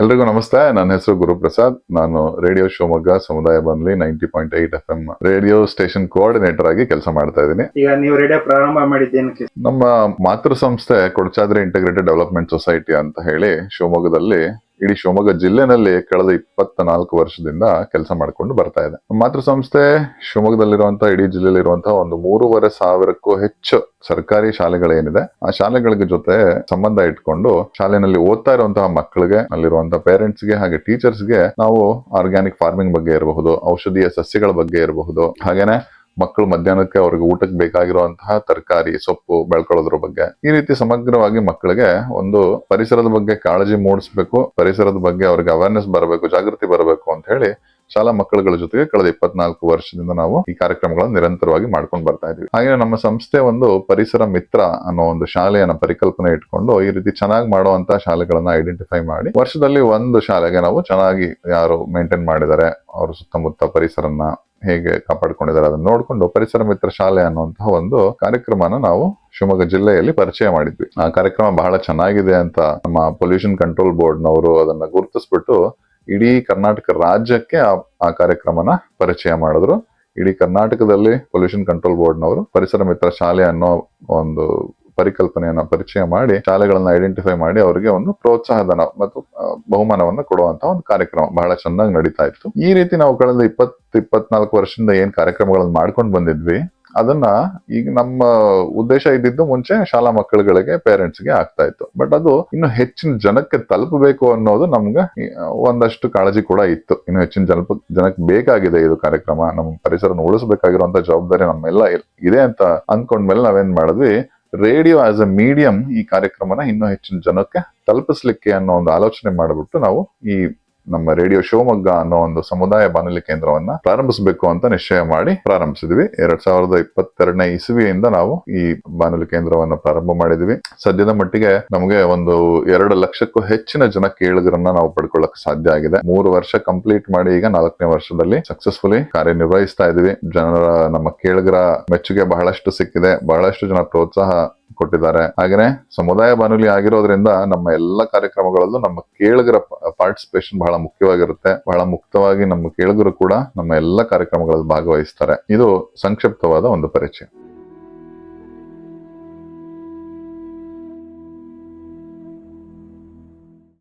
ಎಲ್ರಿಗೂ ನಮಸ್ತೆ. ನನ್ನ ಹೆಸರು ಗುರುಪ್ರಸಾದ್. ನಾನು ರೇಡಿಯೋ ಶಿವಮೊಗ್ಗ ಸಮುದಾಯ ಬಂದ್ಲಿ ninety point eight F M radio station coordinator ಆಗಿ ಕೆಲಸ ಮಾಡ್ತಾ ಇದ್ದೀನಿ. ಈಗ ನೀವು ರೇಡಿಯೋ ಪ್ರಾರಂಭ ಮಾಡಿದ್ದೇನಕ್ಕೆ ನಮ್ಮ ಮಾತೃ ಸಂಸ್ಥೆ ಕೊಡಚಾದ್ರಿ ಇಂಟಿಗ್ರೇಟೆಡ್ ಡೆವಲಪ್ಮೆಂಟ್ ಸೊಸೈಟಿ ಅಂತ ಹೇಳಿ ಶಿವಮೊಗ್ಗದಲ್ಲಿ ಇಡೀ ಶಿವಮೊಗ್ಗ ಜಿಲ್ಲೆನಲ್ಲಿ ಕಳೆದ ಇಪ್ಪತ್ತ ನಾಲ್ಕು ವರ್ಷದಿಂದ ಕೆಲಸ ಮಾಡಿಕೊಂಡು ಬರ್ತಾ ಇದೆ. ಮಾತೃ ಸಂಸ್ಥೆ ಶಿವಮೊಗ್ಗದಲ್ಲಿರುವಂತಹ ಇಡೀ ಜಿಲ್ಲೆಯಲ್ಲಿರುವಂತಹ ಒಂದು ಮೂರುವರೆ ಸಾವಿರಕ್ಕೂ ಹೆಚ್ಚು ಸರ್ಕಾರಿ ಶಾಲೆಗಳೇನಿದೆ ಆ ಶಾಲೆಗಳ ಜೊತೆ ಸಂಬಂಧ ಇಟ್ಕೊಂಡು ಶಾಲೆನಲ್ಲಿ ಓದ್ತಾ ಇರುವಂತಹ ಮಕ್ಕಳಿಗೆ ಅಲ್ಲಿರುವಂತಹ ಪೇರೆಂಟ್ಸ್ಗೆ ಹಾಗೆ ಟೀಚರ್ಸ್ಗೆ ನಾವು ಆರ್ಗ್ಯಾನಿಕ್ ಫಾರ್ಮಿಂಗ್ ಬಗ್ಗೆ ಇರಬಹುದು, ಔಷಧೀಯ ಸಸ್ಯಗಳ ಬಗ್ಗೆ ಇರಬಹುದು. ಹಾಗೇನೆ ಮಕ್ಕಳು ಮಧ್ಯಾಹ್ನಕ್ಕೆ ಅವ್ರಿಗೆ ಊಟಕ್ಕೆ ಬೇಕಾಗಿರುವಂತಹ ತರಕಾರಿ, ಸೊಪ್ಪು ಬೆಳ್ಕೊಳ್ಳೋದ್ರ ಬಗ್ಗೆ. ಈ ರೀತಿ ಸಮಗ್ರವಾಗಿ ಮಕ್ಕಳಿಗೆ ಒಂದು ಪರಿಸರದ ಬಗ್ಗೆ ಕಾಳಜಿ ಮೂಡಿಸ್ಬೇಕು, ಪರಿಸರದ ಬಗ್ಗೆ ಅವ್ರಿಗೆ ಅವೇರ್ನೆಸ್ ಬರಬೇಕು, ಜಾಗೃತಿ ಬರಬೇಕು ಅಂತ ಹೇಳಿ ಶಾಲಾ ಮಕ್ಕಳುಗಳ ಜೊತೆಗೆ ಕಳೆದ ಇಪ್ಪತ್ನಾಲ್ಕು ವರ್ಷದಿಂದ ನಾವು ಈ ಕಾರ್ಯಕ್ರಮಗಳನ್ನು ನಿರಂತರವಾಗಿ ಮಾಡ್ಕೊಂಡು ಬರ್ತಾ ಇದೀವಿ. ಹಾಗೆ ನಮ್ಮ ಸಂಸ್ಥೆ ಒಂದು ಪರಿಸರ ಮಿತ್ರ ಅನ್ನೋ ಒಂದು ಶಾಲೆಯನ್ನ ಪರಿಕಲ್ಪನೆ ಇಟ್ಕೊಂಡು ಈ ರೀತಿ ಚೆನ್ನಾಗಿ ಮಾಡುವಂತಹ ಶಾಲೆಗಳನ್ನ ಐಡೆಂಟಿಫೈ ಮಾಡಿ, ವರ್ಷದಲ್ಲಿ ಒಂದು ಶಾಲೆಗೆ ನಾವು ಚೆನ್ನಾಗಿ ಯಾರು ಮೇಂಟೈನ್ ಮಾಡಿದರೆ ಅವ್ರ ಸುತ್ತಮುತ್ತ ಪರಿಸರನ ಹೇಗೆ ಕಾಪಾಡಿಕೊಂಡಿದ್ದಾರೆ ಅದನ್ನ ನೋಡ್ಕೊಂಡು ಪರಿಸರ ಮಿತ್ರ ಶಾಲೆ ಅನ್ನುವಂತಹ ಒಂದು ಕಾರ್ಯಕ್ರಮನ ನಾವು ಶಿವಮೊಗ್ಗ ಜಿಲ್ಲೆಯಲ್ಲಿ ಪರಿಚಯ ಮಾಡಿದ್ವಿ. ಆ ಕಾರ್ಯಕ್ರಮ ಬಹಳ ಚೆನ್ನಾಗಿದೆ ಅಂತ ನಮ್ಮ ಪೊಲ್ಯೂಷನ್ ಕಂಟ್ರೋಲ್ ಬೋರ್ಡ್ ನವರು ಅದನ್ನ ಗುರುತಿಸ್ಬಿಟ್ಟು ಇಡೀ ಕರ್ನಾಟಕ ರಾಜ್ಯಕ್ಕೆ ಆ- ಕಾರ್ಯಕ್ರಮನ ಪರಿಚಯ ಮಾಡಿದ್ರು. ಇಡೀ ಕರ್ನಾಟಕದಲ್ಲಿ ಪೊಲ್ಯೂಷನ್ ಕಂಟ್ರೋಲ್ ಬೋರ್ಡ್ ನವರು ಪರಿಸರ ಮಿತ್ರ ಶಾಲೆ ಅನ್ನೋ ಒಂದು ಪರಿಕಲ್ಪನೆಯನ್ನ ಪರಿಚಯ ಮಾಡಿ, ಶಾಲೆಗಳನ್ನ ಐಡೆಂಟಿಫೈ ಮಾಡಿ ಅವರಿಗೆ ಒಂದು ಪ್ರೋತ್ಸಾಹಧನ ಮತ್ತು ಬಹುಮಾನವನ್ನ ಕೊಡುವಂತ ಒಂದು ಕಾರ್ಯಕ್ರಮ ಬಹಳ ಚೆನ್ನಾಗಿ ನಡೀತಾ ಇತ್ತು. ಈ ರೀತಿ ನಾವು ಕಳೆದ ಇಪ್ಪತ್, ಇಪ್ಪತ್ನಾಲ್ಕು ವರ್ಷದಿಂದ ಏನ್ ಕಾರ್ಯಕ್ರಮಗಳನ್ನ ಮಾಡ್ಕೊಂಡು ಬಂದಿದ್ವಿ, ಅದನ್ನ ಈಗ ನಮ್ಮ ಉದ್ದೇಶ ಇದ್ದಿದ್ದು ಮುಂಚೆ ಶಾಲಾ ಮಕ್ಕಳುಗಳಿಗೆ ಪೇರೆಂಟ್ಸ್ಗೆ ಆಗ್ತಾ ಇತ್ತು. ಬಟ್ ಅದು ಇನ್ನು ಹೆಚ್ಚಿನ ಜನಕ್ಕೆ ತಲುಪಬೇಕು ಅನ್ನೋದು ನಮ್ಗೆ ಒಂದಷ್ಟು ಕಾಳಜಿ ಕೂಡ ಇತ್ತು. ಇನ್ನು ಹೆಚ್ಚಿನ ಜನ ಜನಕ್ಕೆ ಬೇಕಾಗಿದೆ ಇದು ಕಾರ್ಯಕ್ರಮ, ನಮ್ಮ ಪರಿಸರನ ಉಳಿಸಬೇಕಾಗಿರುವಂತ ಜವಾಬ್ದಾರಿ ನಮ್ಮೆಲ್ಲ ಇದೆ ಅಂತ ಅಂದ್ಕೊಂಡ್ಮೇಲೆ ನಾವೇನ್ ಮಾಡಿದ್ವಿ ರೇಡಿಯೋ ಆಸ್ ಎ ಮೀಡಿಯಂ ಈ ಕಾರ್ಯಕ್ರಮನ ಇನ್ನೂ ಹೆಚ್ಚಿನ ಜನಕ್ಕೆ ತಲುಪಿಸ್ಲಿಕ್ಕೆ ಅನ್ನೋ ಒಂದು ಆಲೋಚನೆ ಮಾಡಿಬಿಟ್ಟು ನಾವು ಈ ನಮ್ಮ ರೇಡಿಯೋ ಶಿವಮೊಗ್ಗ ಅನ್ನೋ ಒಂದು ಸಮುದಾಯ ಬಾನುಲಿ ಕೇಂದ್ರವನ್ನ ಪ್ರಾರಂಭಿಸಬೇಕು ಅಂತ ನಿಶ್ಚಯ ಮಾಡಿ ಪ್ರಾರಂಭಿಸಿದ್ವಿ. ಎರಡ್ ಸಾವಿರದ ಇಪ್ಪತ್ತೆರಡನೇ ಇಸವಿಯಿಂದ ನಾವು ಈ ಬಾನುಲಿ ಕೇಂದ್ರವನ್ನ ಪ್ರಾರಂಭ ಮಾಡಿದ್ವಿ. ಸದ್ಯದ ಮಟ್ಟಿಗೆ ನಮಗೆ ಒಂದು ಎರಡು ಲಕ್ಷಕ್ಕೂ ಹೆಚ್ಚಿನ ಜನ ಕೇಳುಗರನ್ನ ನಾವು ಪಡ್ಕೊಳ್ಳಕ್ ಸಾಧ್ಯ ಆಗಿದೆ. ಮೂರು ವರ್ಷ ಕಂಪ್ಲೀಟ್ ಮಾಡಿ ಈಗ ನಾಲ್ಕನೇ ವರ್ಷದಲ್ಲಿ ಸಕ್ಸಸ್ಫುಲಿ ಕಾರ್ಯನಿರ್ವಹಿಸ್ತಾ ಇದೀವಿ. ಜನರ ನಮ್ಮ ಕೇಳುಗರ ಮೆಚ್ಚುಗೆ ಬಹಳಷ್ಟು ಸಿಕ್ಕಿದೆ. ಬಹಳಷ್ಟು ಜನ ಪ್ರೋತ್ಸಾಹ ಕೊಟ್ಟಿದ್ದಾರೆ. ಹಾಗೇನೆ ಸಮುದಾಯ ಬಾನುಲಿ ಆಗಿರೋದ್ರಿಂದ ನಮ್ಮ ಎಲ್ಲ ಕಾರ್ಯಕ್ರಮಗಳಲ್ಲೂ ನಮ್ಮ ಕೇಳುಗರ ಪಾರ್ಟಿಸಿಪೇಷನ್ ಬಹಳ ಮುಖ್ಯವಾಗಿರುತ್ತೆ. ಬಹಳ ಮುಕ್ತವಾಗಿ ನಮ್ಮ ಕೇಳುಗರು ಕೂಡ ನಮ್ಮ ಎಲ್ಲ ಕಾರ್ಯಕ್ರಮಗಳಲ್ಲಿ ಭಾಗವಹಿಸ್ತಾರೆ. ಇದು ಸಂಕ್ಷಿಪ್ತವಾದ ಒಂದು ಪರಿಚಯ.